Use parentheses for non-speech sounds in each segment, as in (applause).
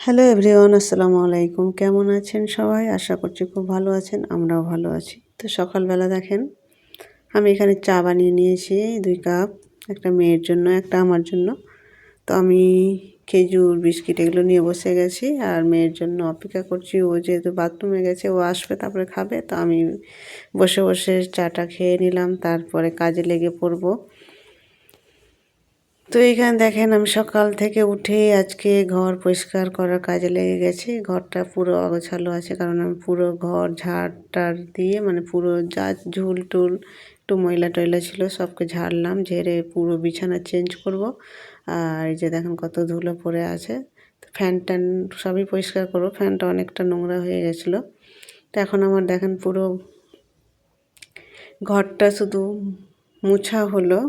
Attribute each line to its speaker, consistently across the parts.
Speaker 1: Hello everyone, আসসালামু আলাইকুম। কেমন আছেন সবাই? আশা করছি খুব ভালো আছেন, আমরাও ভালো আছি। তো সকালবেলা দেখেন, আমি এখানে চা বানিয়ে নিয়েছি, দুই কাপ, একটা মেয়ের জন্য, একটা আমার জন্য। তো আমি খেজুর, বিস্কিট এগুলো নিয়ে বসে গেছি আর মেয়ের জন্য অপেক্ষা করছি। ও যেহেতু বাথরুমে গেছে, ও আসবে, তারপরে খাবে। তো আমি বসে বসে চাটা খেয়ে নিলাম, তারপরে কাজে লেগে পড়ব। তো এইখানে দেখেন আমি সকাল থেকে উঠে আজকে ঘর পরিষ্কার করার কাজে লেগে গেছি। ঘরটা পুরো অগোছালো আছে কারণ আমি পুরো ঘর ঝাড় দিয়ে মানে পুরো যা ঝুল টুল একটু ময়লা টয়লা ছিল সবকে ঝাড়লাম, ঝেড়ে পুরো বিছানা চেঞ্জ করব। আর এই যে দেখেন কত ধুলো পড়ে আছে। ফ্যান ট্যান সবই পরিষ্কার করব, ফ্যানটা অনেকটা নোংরা হয়ে গেছিল। তো এখন আমার দেখেন পুরো ঘরটা শুধু মুছা হলো।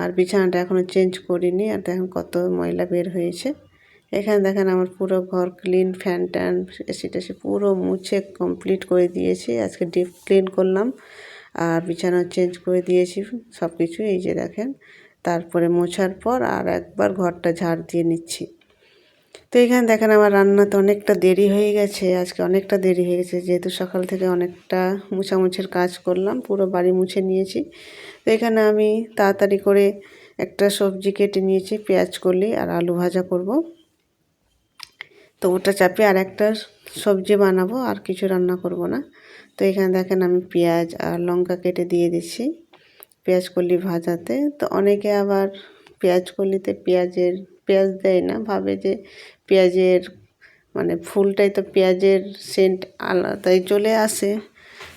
Speaker 1: আর বিছানাটা এখনও চেঞ্জ করিনি, আর দেখেন কত ময়লা বের হয়েছে। এখানে দেখেন আমার পুরো ঘর ক্লিন ফ্যান ট্যান এসি টেসি পুরো মুছে কমপ্লিট করে দিয়েছি। আজকে ডিপ ক্লিন করলাম, আর বিছানা চেঞ্জ করে দিয়েছি সব কিছু এই যে দেখেন। তারপরে মোছার পর আর একবার ঘরটা ঝাড় দিয়ে নিচ্ছি। তো এখানে দেখেন আমার রান্না তো অনেকটা দেরি হয়ে গেছে, আজকে অনেকটা দেরি হয়ে গেছে, যেহেতু সকাল থেকে অনেকটা মুছামুছির কাজ করলাম, পুরো বাড়ি মুছে নিয়েছি। তো এখানে আমি তাড়াতাড়ি করে একটা সবজি কেটে নিয়েছি, পেঁয়াজ করলি আর আলু ভাজা করব। তো ওটা চাপিয়ে আর একটা সবজি বানাবো, আর কিছু রান্না করব না। তো এখানে দেখেন আমি পেঁয়াজ আর লঙ্কা কেটে দিয়ে দিচ্ছি পেঁয়াজ কলি ভাজাতে। তো অনেকে আবার পেঁয়াজ কলিতে পেঁয়াজের পেঁয়াজ দেয় না, ভাবে যে পেঁয়াজের মানে ফুলটাই তো পেঁয়াজের সেন্ট আলাদাই চলে আসে।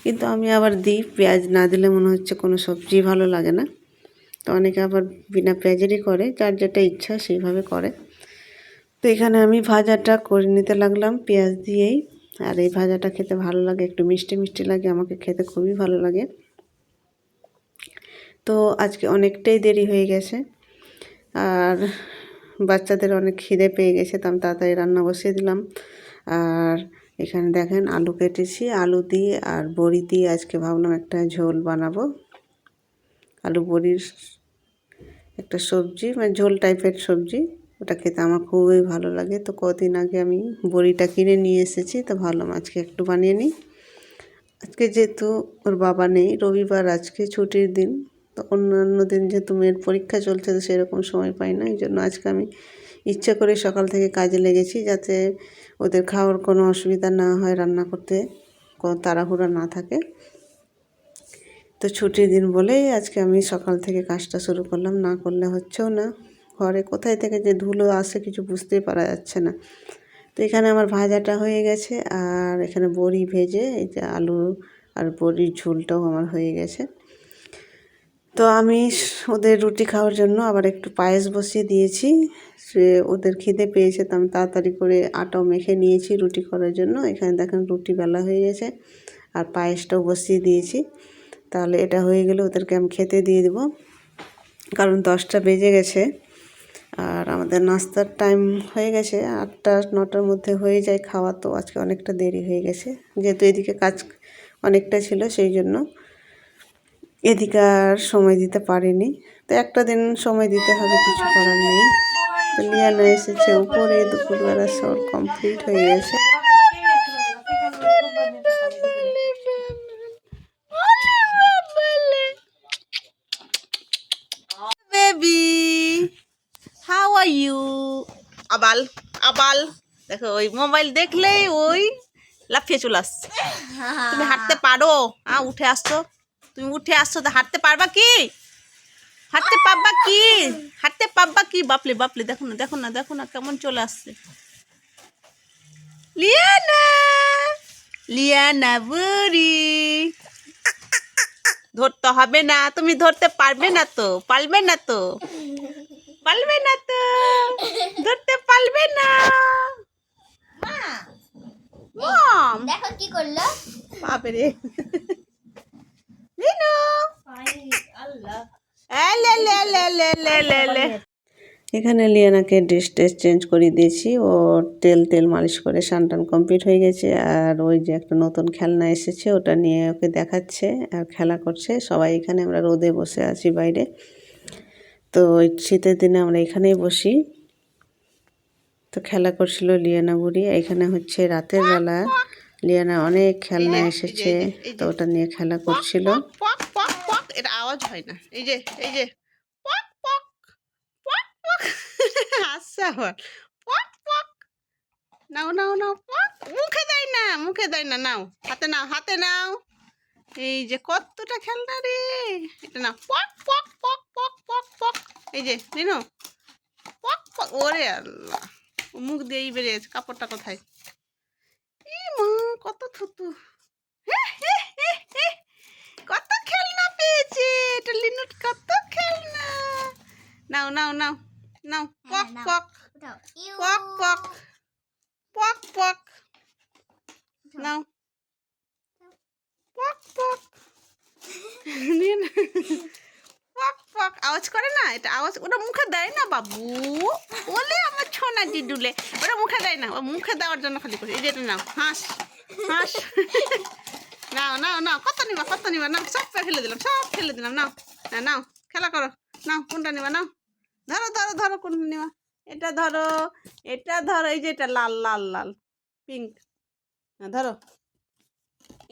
Speaker 1: কিন্তু আমি আবার দিই, পেঁয়াজ না দিলে মনে হচ্ছে কোনো সবজি ভালো লাগে না। তো অনেকে আবার বিনা পেঁয়াজেরই করে, যার যেটা ইচ্ছা সেইভাবে করে। তো এখানে আমি ভাজাটা করে নিতে লাগলাম পেঁয়াজ দিয়েই। আর এই ভাজাটা খেতে ভালো লাগে, একটু মিষ্টি মিষ্টি লাগে, আমাকে খেতে খুবই ভালো লাগে। তো আজকে অনেকটাই দেরি হয়ে গেছে। আর বাচ্চাদের অনেক খিদে পেয়ে গেছে, তো আমি তাড়াতাড়ি রান্না বসিয়ে দিলাম। আর এখানে দেখেন আলু কেটেছি, আলু দিয়ে আর বড়ি দিয়ে আজকে ভাবলাম একটা ঝোল বানাবো। আলু বড়ির একটা সবজি মানে ঝোল টাইপের সবজি, ওটা খেতে আমার খুবই ভালো লাগে। তো কদিন আগে আমি বড়িটা কিনে নিয়ে এসেছি, তো ভাবলাম আজকে একটু বানিয়ে নিই। আজকে যেহেতু ওর বাবা নেই, রবিবার আজকে ছুটির দিন তো অন্যান্য দিন যেহেতু মেয়ের পরীক্ষা চলছে তো সেরকম সময় পাই না, এই জন্য আজকে আমি ইচ্ছা করে সকাল থেকে কাজে লেগেছি যাতে ওদের খাওয়ার কোনো অসুবিধা না হয় রান্না করতে, কোনো তাড়াহুড়া না থাকে। তো ছুটির দিন বলেই আজকে আমি সকাল থেকে কাজটা শুরু করলাম, না করলে হচ্ছেও না। ঘরে কোথায় থেকে যে ধুলো আসে কিছু বুঝতেই পারা যাচ্ছে না। তো এখানে আমার ভাজাটা হয়ে গেছে, আর এখানে বড়ি ভেজে এই যে আলু আর বড়ির ঝোলটাও আমার হয়ে গেছে। তো আমি ওদের রুটি খাওয়ার জন্য আবার একটু পায়েস বসিয়ে দিয়েছি। সে ওদের খিদে পেয়েছে তো আমি তাড়াতাড়ি করে আটাও মেখে নিয়েছি রুটি করার জন্য। এখানে দেখেন রুটি বেলা হয়ে গেছে আর পায়েসটাও বসিয়ে দিয়েছি। তাহলে এটা হয়ে গেলে ওদেরকে আমি খেতে দিয়ে দেবো। কারণ দশটা বেজে গেছে আর আমাদের নাস্তার টাইম হয়ে গেছে। আটটা, নটার মধ্যে হয়ে যায় খাওয়া। তো আজকে অনেকটা দেরি হয়ে গেছে। যেহেতু এদিকে কাজ অনেকটা ছিল সেই জন্য এদিকে আর সময় দিতে পারিনি। তো একটা দিন সময় দিতে হবে কিছু করার নেই। তো লিয়ানা এসেছে উপরে দুপুরবেলা সব কমপ্লিট হয়ে গেছে।
Speaker 2: বেবি হাউ আর ইউ আবাল আবাল। দেখো ওই মোবাইল দেখলেই ওই লাফিয়ে চলে আসছে। তুমি হাঁটতে পারো? হ্যাঁ উঠে আসছো। তুমি উঠে আসছো তো হাঁটতে পারবা কি? হাঁটতে পারবা কি? হাঁটতে পারবা কি? বাপলে বাপলে দেখো না দেখো না দেখো না কেমন চলে আসছে। লিয়ানা লিয়ানা বুড়ি। ধরতে হবে না তুমি ধরতে পারবে না তো পারবে না তো পারবে না তো ধরতে পারবে না।
Speaker 3: দেখো কি করল।
Speaker 2: বাপরে।
Speaker 1: এখানে লিয়ানাকে ড্রেস টেস চেঞ্জ করে দিয়েছি। ও তেল তেল মালিশ করে টান কমপ্লিট হয়ে গেছে। আর ওই যে একটা নতুন খেলনা এসেছে ওটা নিয়ে ওকে দেখাচ্ছে আর খেলা করছে। সবাই এখানে আমরা রোদে বসে আছি বাইরে। তো ওই শীতের দিনে আমরা এখানেই বসি। তো খেলা করছিল লিয়ানা বুড়ি। এখানে হচ্ছে রাতের বেলা লিয়ানা অনেক খেলনা এসেছে। তো ওটা নিয়ে খেলা করছিল।
Speaker 2: এটা আওয়াজ হয় না। এই যে এই যে পক পক পক পক হাসছে আবার পক পক নাও নাও নাও পক মুখে দেয় না, মুখে দেয় না, নাও, হাতে নাও হাতে নাও। এই যে কতটা খেলনা রে। এটা না পক পক পক পক পক পক এই যে, নিনো। পক পক ওরে আল্লাহ মুখ দিয়েই বেরিয়েছে, কাপড়টা কোথায়? ই মা, কত থুতু। কত খেলনা পেয়েছে, এটা লিনুট কত খেলনা। নাও নাও নাও নাও। পক। পক। পক পক পক পক নাও পক পক পক পক আওয়াজ করে না? এটা আওয়াজ ওটা মুখে দেয় না বাবু? ওলে আমার ছোনা ডিডুলে ওটা মুখে দেয় না। ও মুখে দেওয়ার জন্য খালি করে এটা নাও। হাঁস হাঁস। (laughs) নাও নাও নাও। কত নিবা কত নিবা? নাও সব ফেলে দিলাম সব ফেলে দিলাম। নাও না নাও। খেলা করো। নাও কোনটা নিবা? নাও। ধরো ধরো ধরো নিবা এটা ধরো এটা ধরো এই যে এটা লাল লাল লাল পিঙ্ক ধরো।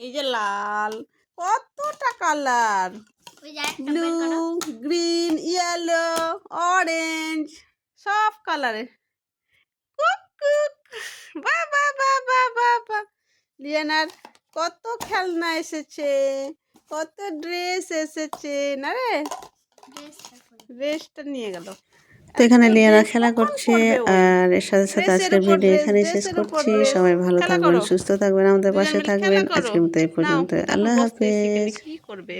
Speaker 2: এই যে লাল কতটা colour blue green yellow orange সব কালারের কুক কুক। বা বা বা বা বা বা। লিয়ানার কত খেলনা এসেছে কত ড্রেস এসেছে না রে?
Speaker 3: ড্রেসটা
Speaker 2: নিয়ে গেল।
Speaker 1: তো এখানে
Speaker 2: লিয়ারা
Speaker 1: খেলা করছে আর এর সাথে সাথে আজকের ভিডিও এখানেই শেষ করছি। সবাই ভালো থাকবেন সুস্থ থাকবেন আমাদের পাশে থাকবেন।
Speaker 2: করো।
Speaker 1: আজকের মতো এই পর্যন্ত আল্লাহ
Speaker 2: হাফিজ।
Speaker 1: হাফেজ
Speaker 2: কি করবে?